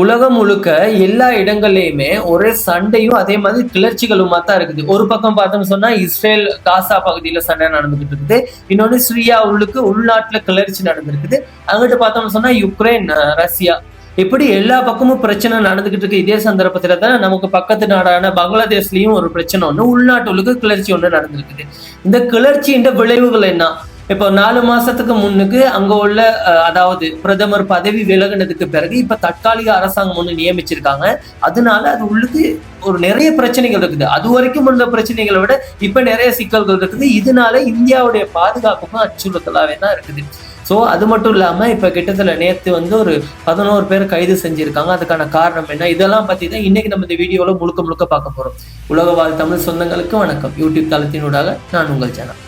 உலகம் முழுக்க எல்லா இடங்கள்லையுமே ஒரே சண்டையும் அதே மாதிரி கிளர்ச்சிகளுமா தான் இருக்குது. ஒரு பக்கம் பார்த்தோம்னு சொன்னா இஸ்ரேல் காசா பகுதியில சண்டை நடந்துகிட்டு இருக்குது. இன்னொன்னு சிரியா உள்ளுக்கு உள்நாட்டுல கிளர்ச்சி நடந்திருக்குது. அங்கிட்டு பார்த்தோம்னு சொன்னா யுக்ரைன் ரஷ்யா. இப்படி எல்லா பக்கமும் பிரச்சனை நடந்துகிட்டு இருக்கு. இதே சந்தர்ப்பத்துல தான் நமக்கு பக்கத்து நாடான பங்களாதேஷ்லயும் ஒரு பிரச்சனை ஒண்ணு உள்ளுக்கு கிளர்ச்சி ஒண்ணு நடந்திருக்குது. இந்த கிளர்ச்சியின் விளைவுகள் என்ன? இப்போ நாலு மாசத்துக்கு முன்னுக்கு அங்க உள்ள அதாவது பிரதமர் பதவி விலகினதுக்கு பிறகு இப்ப தற்காலிக அரசாங்கம் ஒண்ணு நியமிச்சிருக்காங்க. அதனால அது உள்ளுக்கு ஒரு நிறைய பிரச்சனைகள் இருக்குது. அது வரைக்கும் இருந்த பிரச்சனைகளை விட இப்ப நிறைய சிக்கல்கள் இருக்குது. இதனால இந்தியாவுடைய பாதுகாப்புக்கும் அச்சுறுத்தலாவே தான் இருக்குது. ஸோ அது மட்டும் இல்லாம இப்ப கிட்டத்தட்ட நேற்று வந்து ஒரு பதினோரு பேர் கைது செஞ்சிருக்காங்க. அதுக்கான காரணம் என்ன? இதெல்லாம் பத்தி தான் இன்னைக்கு நம்ம இந்த வீடியோல முழுக்க முழுக்க பார்க்க போறோம். உலக வாழ் தமிழ் சொந்தங்களுக்கு வணக்கம். யூடியூப் தளத்தினூடாக நான் உங்கள் சேனல்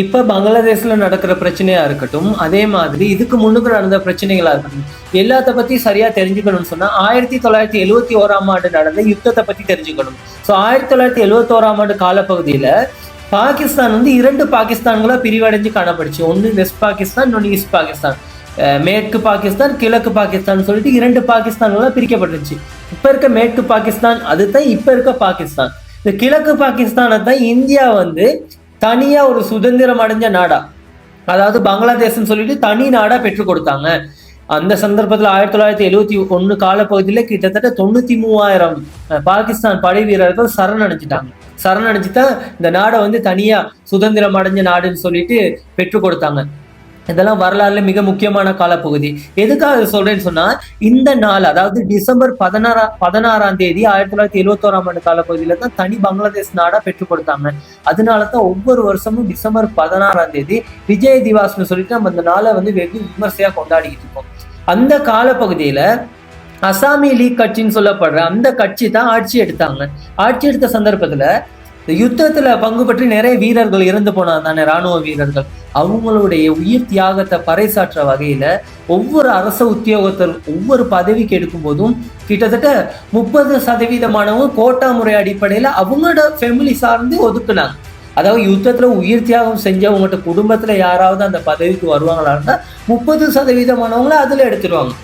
இப்போ பங்களாதேஷில் நடக்கிற பிரச்சனையாக இருக்கட்டும் அதே மாதிரி இதுக்கு முன்னுக்கு நடந்த பிரச்சனைகளாக இருக்கட்டும் எல்லாத்த பத்தி சரியா தெரிஞ்சுக்கணும்னு சொன்னா ஆயிரத்தி தொள்ளாயிரத்தி எழுவத்தி ஓராம் ஆண்டு நடந்த யுத்தத்தை பத்தி தெரிஞ்சுக்கணும். ஸோ ஆயிரத்தி தொள்ளாயிரத்தி எழுவத்தி ஓராம் ஆண்டு காலப்பகுதியில பாகிஸ்தான் வந்து இரண்டு பாகிஸ்தான்களா பிரிவடைஞ்சு காணப்படுச்சு. ஒன்று வெஸ்ட் பாகிஸ்தான் இன்னொன்று ஈஸ்ட் பாகிஸ்தான். மேற்கு பாகிஸ்தான் கிழக்கு பாகிஸ்தான் சொல்லிட்டு இரண்டு பாகிஸ்தான்களா பிரிக்கப்பட்டுச்சு இப்போ இருக்க மேற்கு பாகிஸ்தான் அதுதான் இப்போ இருக்க பாகிஸ்தான். இந்த கிழக்கு பாகிஸ்தானை தான் இந்தியா வந்து தனியாக ஒரு சுதந்திரம் அடைஞ்ச நாடா. அதாவது பங்களாதேஷ்னு சொல்லிட்டு தனி நாடா பெற்றுக் கொடுத்தாங்க. அந்த சந்தர்ப்பத்தில் ஆயிரத்தி தொள்ளாயிரத்தி எழுவத்தி ஒன்று காலப்பகுதியில் கிட்டத்தட்ட தொண்ணூற்றி மூவாயிரம் பாகிஸ்தான் படை வீரர்கள் சரணடைஞ்சிட்டாங்க சரணடைஞ்சுதான் இந்த நாடை வந்து தனியாக சுதந்திரம் அடைஞ்ச நாடுன்னு சொல்லிட்டு பெற்றுக் கொடுத்தாங்க. இதெல்லாம் வரலாறுல மிக முக்கியமான காலப்பகுதி. எதுக்காக சொல்றேன்னு சொன்னா இந்த நாள் அதாவது டிசம்பர் பதினாறா பதினாறாம் தேதி ஆயிரத்தி தொள்ளாயிரத்தி எழுவத்தோராம் ஆண்டு காலப்பகுதியில தான் தனி பங்களாதேஷ் நாடா பெற்றுக் கொடுத்தாங்க. அதனால தான் ஒவ்வொரு வருஷமும் டிசம்பர் பதினாறாம் தேதி விஜய் திவாஸ்னு சொல்லிட்டு நம்ம அந்த நாளை வந்து வெகு விமர்சையா கொண்டாடிக்கிட்டு இருக்கோம். அந்த காலப்பகுதியில அசாமி லீக் கட்சின்னு சொல்லப்படுற அந்த கட்சி தான் ஆட்சி எடுத்தாங்க. ஆட்சி எடுத்த சந்தர்ப்பத்துல யுத்தத்துல பங்கு பற்றி நிறைய வீரர்கள் இறந்து போனாங்க தானே ராணுவ வீரர்கள். அவங்களுடைய உயிர் தியாகத்தை பறைசாற்ற வகையில் ஒவ்வொரு அரச உத்தியோகத்தர் ஒவ்வொரு பதவிக்கு எடுக்கும் போதும் கிட்டத்தட்ட முப்பது சதவீதமானவங்க கோட்டா முறை அடிப்படையில் அவங்களோட ஃபேமிலி சார்ந்து ஒதுக்குனாங்க. அதாவது யுத்தத்தில் உயிர் தியாகம் செஞ்சவங்ககிட்ட குடும்பத்தில் யாராவது அந்த பதவிக்கு வருவாங்களான்னா முப்பது சதவீதமானவங்கள அதில் எடுத்துடுவாங்க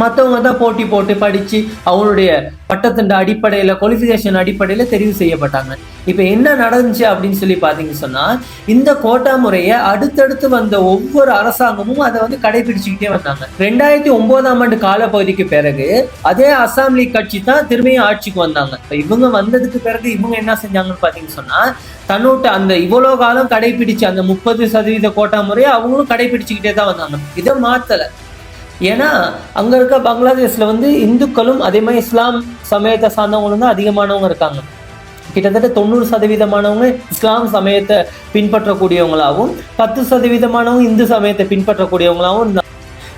மற்றவங்க தான் போட்டி போட்டு படித்து அவங்களுடைய பட்டத்தின் அடிப்படையில் குவாலிஃபிகேஷன் அடிப்படையில் தெரிவு செய்யப்பட்டாங்க. இப்போ என்ன நடந்துச்சு அப்படின்னு சொல்லி பார்த்தீங்கன்னு சொன்னால் இந்த கோட்டா முறையை அடுத்தடுத்து வந்த ஒவ்வொரு அரசாங்கமும் அதை வந்து கடைபிடிச்சுக்கிட்டே வந்தாங்க. ரெண்டாயிரத்தி ஒன்பதாம் ஆண்டு காலப்பகுதிக்கு பிறகு அதே அசாம்லி கட்சி தான் திரும்பியும் ஆட்சிக்கு வந்தாங்க. இப்போ இவங்க வந்ததுக்கு பிறகு இவங்க என்ன செஞ்சாங்கன்னு பார்த்தீங்கன்னு சொன்னால் தன்னோட்ட அந்த இவ்வளோ காலம் கடைபிடிச்சு அந்த முப்பது சதவீத கோட்டா முறையை அவங்களும் கடைபிடிச்சுக்கிட்டே தான் வந்தாங்க. இதை மாற்றலை ஏன்னா அங்கே இருக்க பங்களாதேஷில் வந்து இந்துக்களும் அதே மாதிரி இஸ்லாம் சமயத்தை சார்ந்தவங்களும் தான் அதிகமானவங்க இருக்காங்க. கிட்டத்தட்ட தொண்ணூறு சதவீதமானவங்க இஸ்லாம் சமயத்தை பின்பற்றக்கூடியவங்களாகவும் பத்து சதவீதமானவங்க இந்து சமயத்தை பின்பற்றக்கூடியவங்களாகவும் இருந்தாங்க.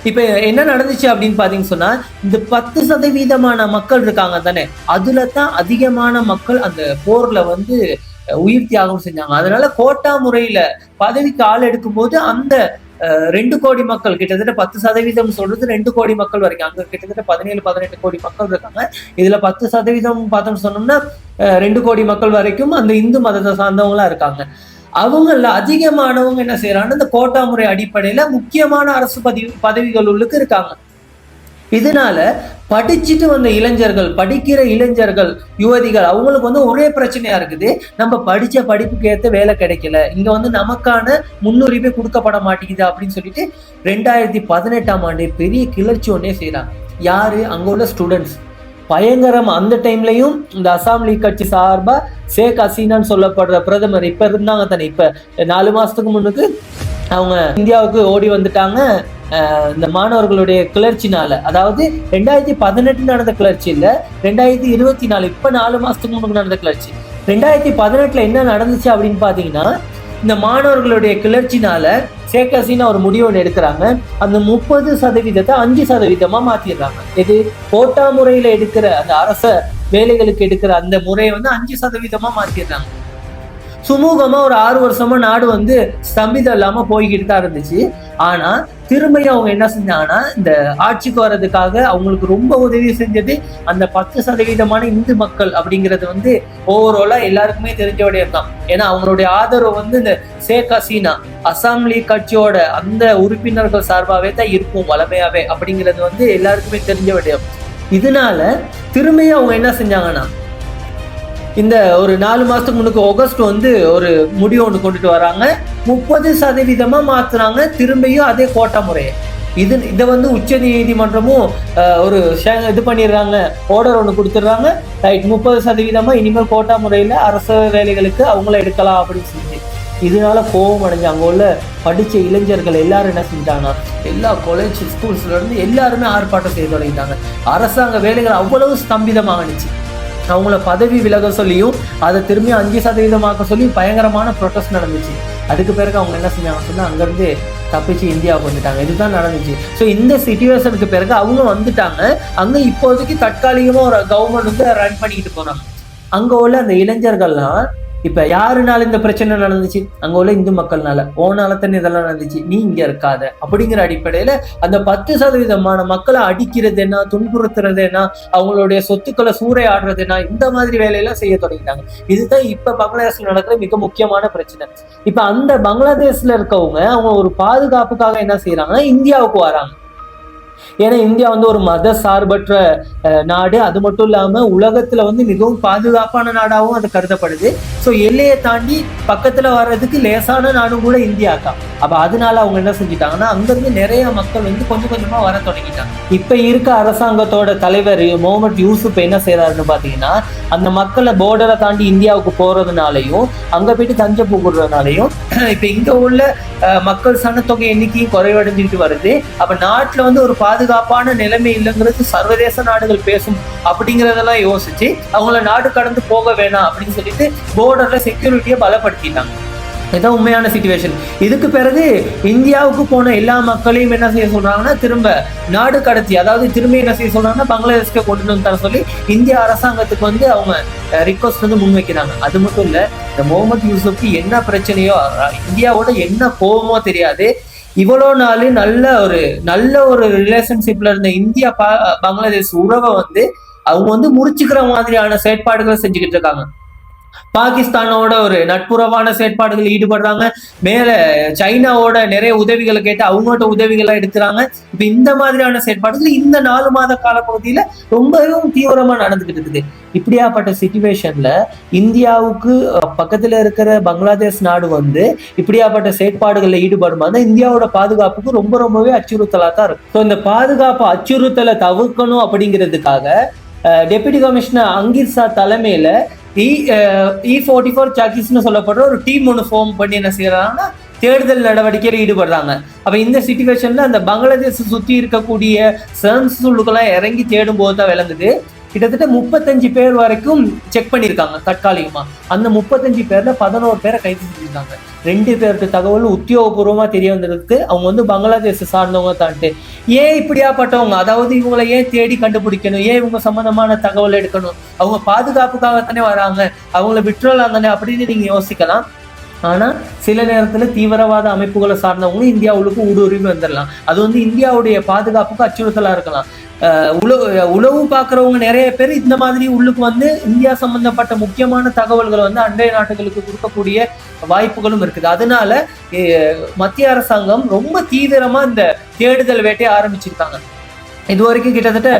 இப்போ என்ன நடந்துச்சு அப்படின்னு பார்த்தீங்கன்னு சொன்னால் இந்த பத்து சதவீதமான மக்கள் இருக்காங்க தானே அதில் தான் அதிகமான மக்கள் அந்த போரில் வந்து உயிர் தியாகம் செஞ்சாங்க. அதனால கோட்டா முறையில் பதவிக்கு ஆள் எடுக்கும்போது அந்த ரெண்டு கோடி மக்கள் கிட்டத்தட்ட பத்து சதவீதம் சொல்றது ரெண்டு கோடி மக்கள் வரைக்கும். அங்க கிட்டத்தட்ட பதினேழு பதினெட்டு கோடி மக்கள் இருக்காங்க. இதுல பத்து சதவீதம் பார்த்தோம்னு சொன்னோம்னா அஹ், ரெண்டு கோடி மக்கள் வரைக்கும் அந்த இந்து மதத்தை சார்ந்தவங்களா இருக்காங்க. அவங்கள அதிகமானவங்க என்ன செய்யறாங்கன்னா இந்த கோட்டா முறை அடிப்படையில முக்கியமான அரசு பதவி பதவிகள் உள்ளுக்கு இருக்காங்க. இதனால படிச்சுட்டு வந்த இளைஞர்கள் படிக்கிற இளைஞர்கள் யுவதிகள் அவங்களுக்கு வந்து ஒரே பிரச்சனையா இருக்குது. நம்ம படிச்ச படிப்புக்கு ஏற்ற வேலை கிடைக்கல. இங்க வந்து நமக்கான முன்னுரிமை கொடுக்கப்பட மாட்டேங்குது அப்படின்னு சொல்லிட்டு ரெண்டாயிரத்தி பதினெட்டாம் ஆண்டு பெரிய கிளர்ச்சி ஒன்னே செய்யறாங்க யாரு? அங்க உள்ள ஸ்டூடெண்ட்ஸ் பயங்கரம் அந்த டைம்லயும் இந்த அசாம் லீக் கட்சி சார்பா ஷேக் ஹசீனான்னு சொல்லப்படுற பிரதமர் இப்ப இருந்தாங்க தானே. இப்ப நாலு மாசத்துக்கு முன்னுக்கு அவங்க இந்தியாவுக்கு ஓடி வந்துட்டாங்க. இந்த மாணவர்களுடைய கிளர்ச்சினால. அதாவது ரெண்டாயிரத்தி பதினெட்டு நடந்த கிளர்ச்சி இல்ல ரெண்டாயிரத்தி இருபத்தி நாலு இப்ப நாலு மாசத்துக்கு முன்னுக்கு நடந்த கிளர்ச்சி. ரெண்டாயிரத்தி பதினெட்டுல என்ன நடந்துச்சு அப்படின்னு பாத்தீங்கன்னா இந்த மாணவர்களுடைய கிளர்ச்சினால ஷேக் ஹசீனா ஒரு முடிவு ஒன்று எடுக்கிறாங்க. அந்த முப்பது சதவீதத்தை அஞ்சு சதவீதமா மாத்திடுறாங்க. இது கோட்டா முறையில எடுக்கிற அந்த அரச வேலைகளுக்கு எடுக்கிற அந்த முறையை வந்து அஞ்சு சதவீதமா மாத்திடுறாங்க. சுமூகமாக ஒரு ஆறு வருஷமா நாடு வந்து ஸ்தம்பிதம் இல்லாமல் போய்கிட்டு தான் இருந்துச்சு. ஆனால் திரும்பியும் அவங்க என்ன செஞ்சாங்கன்னா இந்த ஆட்சிக்கு வர்றதுக்காக அவங்களுக்கு ரொம்ப உதவி செஞ்சது அந்த பத்து சதவீதமான இந்து மக்கள் அப்படிங்கிறது வந்து ஓவராலாக எல்லாருக்குமே தெரிஞ்ச விடயம் தான் ஏன்னா அவங்களுடைய ஆதரவு வந்து இந்த ஷேக் ஹசீனா அசாம் லீக் கட்சியோட அந்த உறுப்பினர்கள் சார்பாகவே தான் இருக்கும் வளமையாவே அப்படிங்கிறது வந்து எல்லாருக்குமே தெரிஞ்ச விடயம். இதனால திரும்பியும் அவங்க என்ன செஞ்சாங்கன்னா இந்த ஒரு நாலு மாதத்துக்கு முன்னுக்கு ஆகஸ்ட் வந்து ஒரு முடிவு ஒன்று கொண்டுட்டு வராங்க. முப்பது சதவீதமாக மாற்றுறாங்க திரும்பியும் அதே கோட்டா முறையை. இது இதை வந்து உச்ச நீதிமன்றமும் ஒரு இது பண்ணிடுறாங்க. ஆர்டர் ஒன்று கொடுத்துட்றாங்க. ரைட் முப்பது சதவீதமாக இனிமேல் கோட்டா முறையில் அரசு வேலைகளுக்கு அவங்கள எடுக்கலாம் அப்படின்னு சொல்லி. இதனால கோபம் அடைஞ்சு அங்கே உள்ள படித்த இளைஞர்கள் எல்லாரும் என்ன செஞ்சாங்கன்னா எல்லா காலேஜ் ஸ்கூல்ஸ்லேருந்து எல்லாருமே ஆர்ப்பாட்டம் செய்ய தொடங்கிட்டாங்க. அரசாங்க வேலைகள் அவ்வளவு ஸ்தம்பிதமாகிடுச்சு அவங்கள பதவி விலக சொல்லியும் அதை திரும்பி அஞ்சு சதவீதமாக்க சொல்லி பயங்கரமான ப்ரொட்டஸ்ட் நடந்துச்சு. அதுக்கு பிறகு அவங்க என்ன செஞ்சாங்க சொன்னால் அங்கேருந்து தப்பிச்சு இந்தியாவுக்கு வந்துட்டாங்க. இதுதான் நடந்துச்சு. ஸோ இந்த சுச்சுவேஷனுக்கு பிறகு அவங்க வந்துட்டாங்க. அங்கே இப்போதைக்கு தற்காலிகமாக ஒரு கவர்மெண்ட் வந்து ரன் பண்ணிக்கிட்டு போகிறாங்க அங்கே உள்ள அந்த இளைஞர்கள்லாம் இப்போ யாருனால இந்த பிரச்சனை நடந்துச்சு? அங்க உள்ள இந்து மக்கள்னால. ஓனால தானே இதெல்லாம் நடந்துச்சு. நீ இங்க இருக்காத. அப்படிங்கிற அடிப்படையில அந்த பத்து சதவீதமான மக்களை அடிக்கிறது என்ன துன்புறுத்துறது என்ன அவங்களுடைய சொத்துக்களை சூறையாடுறது என்ன இந்த மாதிரி வேலையெல்லாம் செய்ய தொடங்கிட்டாங்க. இதுதான் இப்ப பங்களாதேஷ்ல நடக்கிற மிக முக்கியமான பிரச்சனை. இப்ப அந்த பங்களாதேஷ்ல இருக்கவங்க அவங்க ஒரு பாதுகாப்புக்காக என்ன செய்யறாங்கன்னா இந்தியாவுக்கு வராங்க. ஏன்னா இந்தியா வந்து ஒரு மத சார்பற்ற நாடு. அது மட்டும் இல்லாமல் உலகத்தில் வந்து மிகவும் பாதுகாப்பான நாடாகவும் அது கருதப்படுது. ஸோ எல்லையை தாண்டி பக்கத்தில் வர்றதுக்கு லேசான நாடும் கூட இந்தியா தான் அப்போ அதனால அவங்க என்ன செஞ்சுட்டாங்கன்னா அங்கேருந்து நிறைய மக்கள் வந்து கொஞ்சம் கொஞ்சமாக வர தொடங்கிட்டாங்க. இப்போ இருக்க அரசாங்கத்தோட தலைவர் முகமது யூசுப் என்ன செய்கிறாருன்னு பார்த்தீங்கன்னா அந்த மக்களை போர்டரை தாண்டி இந்தியாவுக்கு போகிறதுனாலையும் அங்கே போயிட்டு தஞ்சை புகுறதுனாலையும் இப்போ இங்கே உள்ள மக்கள் சனத்தொகை எண்ணிக்கையும் குறைவடைஞ்சிட்டு வருது. அப்போ நாட்டில் வந்து ஒரு பாதுகாப்பான நிலைமை இல்லைங்கிறது சர்வதேச நாடுகள் பேசும் அப்படிங்கறதெல்லாம் யோசிச்சு அவங்கள நாடு கடந்து போக வேணாம் அப்படின்னு சொல்லிட்டு போர்டர்ல செக்யூரிட்டியை பலப்படுத்திட்டாங்க. இதான் உண்மையான சுச்சுவேஷன் இதுக்கு பிறகு இந்தியாவுக்கு போன எல்லா மக்களையும் என்ன செய்ய சொல்றாங்கன்னா திரும்ப நாடு கடத்தி அதாவது திரும்ப என்ன செய்ய சொல்றாங்கன்னா பங்களாதேஷ்க்கு கொண்டு வந்து தர சொல்லி இந்திய அரசாங்கத்துக்கு வந்து அவங்க ரிக்வஸ்ட் வந்து முன்வைக்கிறாங்க. அது மட்டும் இல்ல இந்த முகமது யூசுஃப்க்கு என்ன பிரச்சனையோ இந்தியாவோட என்ன கோபமோ தெரியாது. இவ்வளோ நாள் நல்ல ஒரு நல்ல ஒரு ரிலேஷன்ஷிப்ல இருந்த இந்தியா பா- பங்களாதேஷ் உறவை வந்து அவங்க வந்து முறிச்சுக்கிற மாதிரியான செயற்பாடுகளை செஞ்சுக்கிட்டு இருக்காங்க. பாகிஸ்தானோட ஒரு நட்புறவான செயற்பாடுகள் ஈடுபடுறாங்க. மேல சைனாவோட நிறைய உதவிகளை கேட்டு அவங்கள்ட்ட உதவிகளை எடுக்கிறாங்க. இப்ப இந்த மாதிரியான செயற்பாடுகள் இந்த நாலு மாத காலப்பகுதியில ரொம்பவும் தீவிரமா நடந்துகிட்டு இருக்குது. இப்படியாப்பட்ட சுச்சுவேஷன்ல இந்தியாவுக்கு பக்கத்துல இருக்கிற பங்களாதேஷ் நாடு வந்து இப்படியாப்பட்ட செயற்பாடுகளில் ஈடுபடுமா? இந்தியாவோட பாதுகாப்புக்கு ரொம்ப ரொம்பவே அச்சுறுத்தலா தான் இருக்கும். இந்த பாதுகாப்பு அச்சுறுத்தலை தவிர்க்கணும் அப்படிங்கிறதுக்காக டெபுட்டி கமிஷனர் அங்கீர் தலைமையில் இ இ ஃபார்ட்டி ஃபோர் சாக்கிஸ்னு சொல்லப்படுற ஒரு டீம் ஒன்று ஃபார்ம் பண்ணி என்ன செய்கிறாங்கன்னா தேடுதல் நடவடிக்கையில் ஈடுபடுறாங்க. அப்போ இந்த சுச்சுவேஷனில் அந்த பங்களாதேஷ் சுற்றி இருக்கக்கூடிய சர்ன்ஸ் சுள்ளுக்கெல்லாம் இறங்கி தேடும் போது தான் விளங்குது. கிட்டத்தட்ட முப்பத்தஞ்சு பேர் வரைக்கும் செக் பண்ணியிருக்காங்க தற்காலிகமாக அந்த முப்பத்தஞ்சு பேரில் பதினோரு பேரை கைது செஞ்சிருக்காங்க. ரெண்டு பேருக்கு தகவல் உத்தியோகபூர்வமாக தெரிய வந்திருக்கு அவங்க வந்து பங்களாதேஷ் சார்ந்தவங்க தான்ட்டு. ஏன் இப்படியாப்பட்டவங்க? அதாவது இவங்களை ஏன் தேடி கண்டுபிடிக்கணும்? ஏன் இவங்க சம்மந்தமான தகவல் எடுக்கணும்? அவங்க பாதுகாப்புக்காகத்தானே வராங்க. அவங்கள விட்டுறலாம் தானே அப்படின்னு நீங்கள் யோசிக்கலாம். ஆனால் சில நேரத்தில் தீவிரவாத அமைப்புகளை சார்ந்தவங்களும் இந்தியாவுக்கு ஊடுருவி வந்துடலாம் அது வந்து இந்தியாவுடைய பாதுகாப்புக்கு அச்சுறுத்தலாக இருக்கலாம். உளவு உளவு பார்க்குறவங்க நிறைய பேர் இந்த மாதிரி உள்ளுக்கு வந்து இந்தியா சம்பந்தப்பட்ட முக்கியமான தகவல்களை வந்து அண்டைய நாடுகளுக்கு கொடுக்கக்கூடிய வாய்ப்புகளும் இருக்குது. அதனால மத்திய அரசாங்கம் ரொம்ப தீவிரமாக இந்த தேடுதல் வேட்டையை ஆரம்பிச்சிருக்காங்க. இது வரைக்கும் கிட்டத்தட்ட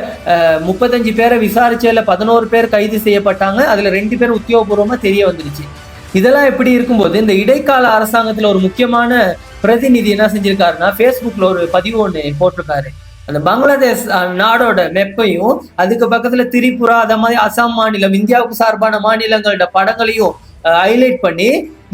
முப்பத்தஞ்சு பேரை விசாரிச்சதில் பதினோரு பேர் கைது செய்யப்பட்டாங்க. அதில் ரெண்டு பேர் உத்தியோகபூர்வமாக தெரிய வந்துருச்சு. இதெல்லாம் எப்படி இருக்கும்போது இந்த இடைக்கால அரசாங்கத்துல ஒரு முக்கியமான பிரதிநிதி என்ன செஞ்சிருக்காருன்னா ஃபேஸ்புக்ல ஒரு பதிவு ஒன்று போட்டிருக்காரு. அந்த பங்களாதேஷ் நாடோட மெப்பையும் அதுக்கு பக்கத்துல திரிபுரா அந்த மாதிரி அசாம் மாநிலம் இந்தியாவுக்கு சார்பான மாநிலங்களோட படங்களையும் ஹைலைட் பண்ணி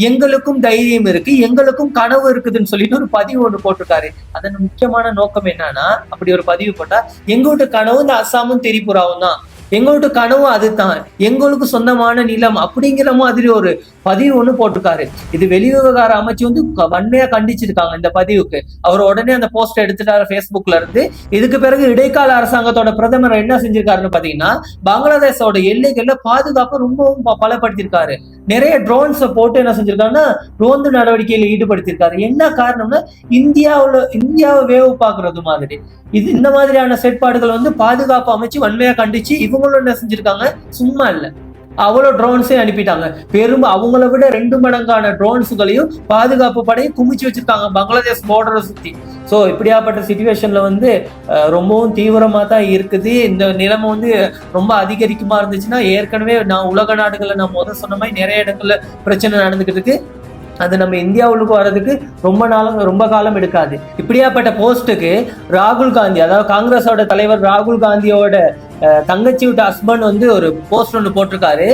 எங்களுக்கும் தைரியம் இருக்கு எங்களுக்கும் கனவு இருக்குதுன்னு சொல்லிட்டு ஒரு பதிவு ஒன்று போட்டிருக்காரு. அதன் முக்கியமான நோக்கம் என்னன்னா அப்படி ஒரு பதிவு போட்டா எங்கூட்ட கனவு இந்த அசாமும் திரிபுராவும் தான். எங்களோட கனவு அதுதான். எங்களுக்கு சொந்தமான நிலம் அப்படிங்கிற மாதிரி ஒரு பதிவு ஒண்ணு போட்டிருக்காரு. இது வெளிவிவகார அமைச்சு வந்து க- வன்மையா கண்டிச்சிருக்காங்க இந்த பதிவுக்கு. அவர் உடனே அந்த போஸ்ட் எடுத்துட்டாரு ஃபேஸ்புக்ல இருந்து. இதுக்கு பிறகு இடைக்கால அரசாங்கத்தோட பிரதமர் என்ன செஞ்சிருக்காருன்னு பாத்தீங்கன்னா பங்களாதேஷோட எல்லைகள்ல பாதுகாப்பு ரொம்பவும் ப- பலப்படுத்தியிருக்காரு. நிறைய ட்ரோன்ஸை போட்டு என்ன செஞ்சிருக்காங்கன்னா ரோந்து நடவடிக்கையில ஈடுபடுத்தியிருக்காரு என்ன காரணம்னா இந்தியாவுல இந்தியாவை வேவு பார்க்கறது மாதிரி. இது இந்த மாதிரியான செயற்பாடுகள் வந்து பாதுகாப்பு அமைச்சு வன்மையா கண்டிச்சு இவங்களும் என்ன செஞ்சிருக்காங்க? சும்மா இல்லை. அவ்வளோ ட்ரோன்ஸையும் அனுப்பிட்டாங்க. பெரும் அவங்கள விட ரெண்டு மடங்கான ட்ரோன்ஸுகளையும் பாதுகாப்பு படையை குமிச்சு வச்சிருக்காங்க பங்களாதேஷ் பார்டரை சுற்றி ஸோ இப்படியாப்பட்ட சுச்சுவேஷனில் வந்து ரொம்பவும் தீவிரமாக தான் இருக்குது. இந்த நிலைமை வந்து ரொம்ப அதிகரிக்குமா இருந்துச்சுன்னா ஏற்கனவே நான் உலக நாடுகளில் நான் முதல் சொன்ன மாதிரி நிறைய இடங்களில் பிரச்சனை நடந்துக்கிட்டு இருக்கு. அது நம்ம இந்தியாவுக்கு வர்றதுக்கு ரொம்ப நாளும் ரொம்ப காலம் எடுக்காது. இப்படியாப்பட்ட போஸ்ட்டுக்கு ராகுல் காந்தி அதாவது காங்கிரஸோட தலைவர் ராகுல் காந்தியோட தங்கச்சியோட தங்கச்சி விட்ட ஹஸ்பண்ட் வந்து ஒரு போஸ்ட் ஒன்று போட்டிருக்காரு.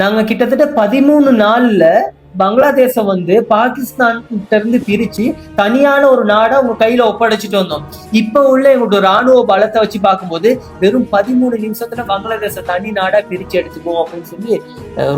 நாங்கள் கிட்டத்தட்ட பதிமூணு நாளில் பங்களாதேச வந்து பாகிஸ்தான் இருந்து பிரிச்சு தனியான ஒரு நாடை அவங்க கையில ஒப்படைச்சிட்டு வந்தோம். இப்ப உள்ள எங்களோட ராணுவ பலத்தை வச்சு பார்க்கும்போது வெறும் பதிமூணு நிமிஷத்துல பங்களாதேச தனி நாடா பிரிச்சு எடுத்துக்குவோம் அப்படின்னு சொல்லி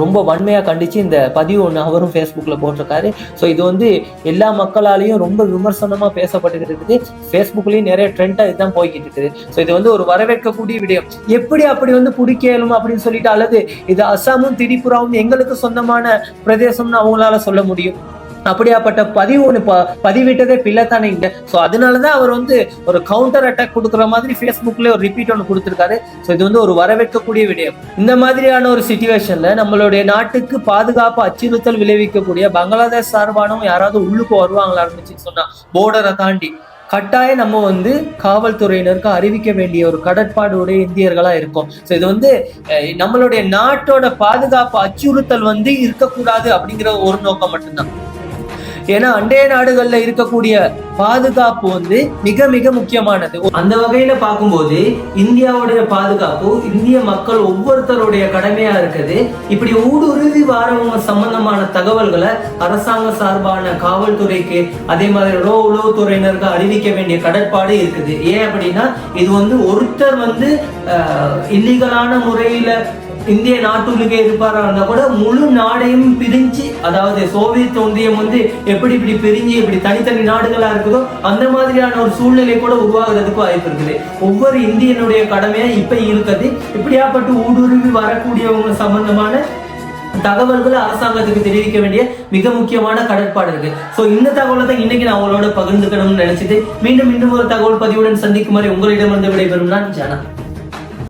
ரொம்ப வன்மையா கண்டிச்சு இந்த பதிவு ஒன்று அவரும் ஃபேஸ்புக்ல போட்டிருக்காரு. ஸோ இது வந்து எல்லா மக்களாலையும் ரொம்ப விமர்சனமா பேசப்பட்டு இருக்குது. ஃபேஸ்புக்லயும் நிறைய ட்ரெண்டா இதுதான் போய்கிட்டு இருக்குது. ஸோ இது வந்து ஒரு வரவேற்கக்கூடிய விடயம். எப்படி அப்படி வந்து பிடிக்கலும் அப்படின்னு சொல்லிட்டு அல்லது இது அசாமும் திரிபுராவும் எங்களுக்கு சொந்தமான பிரதேசம்னா அவங்களால சொல்ல முடியும். அப்படியாப்பட்ட பதிவு ஒன்று ப பதிவிட்டதே பிள்ளை தானே இங்க. ஸோ அதனாலதான் அவர் வந்து ஒரு கவுண்டர் அட்டாக் கொடுக்குற மாதிரி ஃபேஸ்புக்ல ஒரு ரிப்பீட் ஒன்று கொடுத்துருக்காரு. ஸோ இது வந்து ஒரு வரவேற்கக்கூடிய விடயம். இந்த மாதிரியான ஒரு சுச்சுவேஷன்ல நம்மளுடைய நாட்டுக்கு பாதுகாப்பு அச்சுறுத்தல் விளைவிக்கக்கூடிய பங்களாதேஷ் சார்பானவங்க யாராவது உள்ளுக்கு வருவாங்களா இருந்துச்சுன்னு சொன்னா போர்டரை தாண்டி. கட்டாயம் நம்ம வந்து காவல்துறையினருக்கு அறிவிக்க வேண்டிய ஒரு கடற்பாடு உடைய இந்தியர்களா இருக்கும். ஸோ இது வந்து நம்மளுடைய நாட்டோட பாதுகாப்பு அச்சுறுத்தல் வந்து இருக்கக்கூடாது அப்படிங்கிற ஒரு நோக்கம் மட்டும்தான். ஏன்னா அண்டைய நாடுகள்ல இருக்கக்கூடிய பாதுகாப்பு வந்து மிக மிக முக்கியமானது. அந்த வகையில பார்க்கும்போது இந்தியாவுடைய பாதுகாப்பு இந்திய மக்கள் ஒவ்வொருத்தருடைய கடமையா இருக்குது. இப்படி ஊடுருவி வாரவங்க சம்பந்தமான தகவல்களை அரசாங்க சார்பான காவல்துறைக்கு அதே மாதிரி ரோ உளவுத்துறையினருக்கு அறிவிக்க வேண்டிய கடற்பாடு இருக்குது. ஏன் அப்படின்னா இது வந்து ஒருத்தர் வந்து இல்லீகலான முறையில இந்திய நாட்டுக்கு இருப்பாரா இருந்தா கூட முழு நாடையும் பிரிஞ்சு அதாவது சோவியத் ஒன்றியம் வந்து எப்படி இப்படி பிரிஞ்சு இப்படி தனித்தனி நாடுகளா இருக்குதோ அந்த மாதிரியான ஒரு சூழ்நிலை கூட உருவாகிறதுக்கு வாய்ப்பு இருக்குது. ஒவ்வொரு இந்தியனுடைய கடமையா இப்ப இருக்குது இப்படியாப்பட்டு ஊடுருவி வரக்கூடியவங்க சம்பந்தமான தகவல்களை அரசாங்கத்துக்கு தெரிவிக்க வேண்டிய மிக முக்கியமான கடற்பாடு இருக்கு. சோ இந்த தகவலை தான் இன்னைக்கு நான் அவங்களோட பகிர்ந்துக்கணும்னு நினைச்சிட்டு மீண்டும் இன்னும் ஒரு தகவல் பதிவுடன் சந்திக்குமாறு உங்களிடமிருந்து விடைபெறும் நான் ஜனா.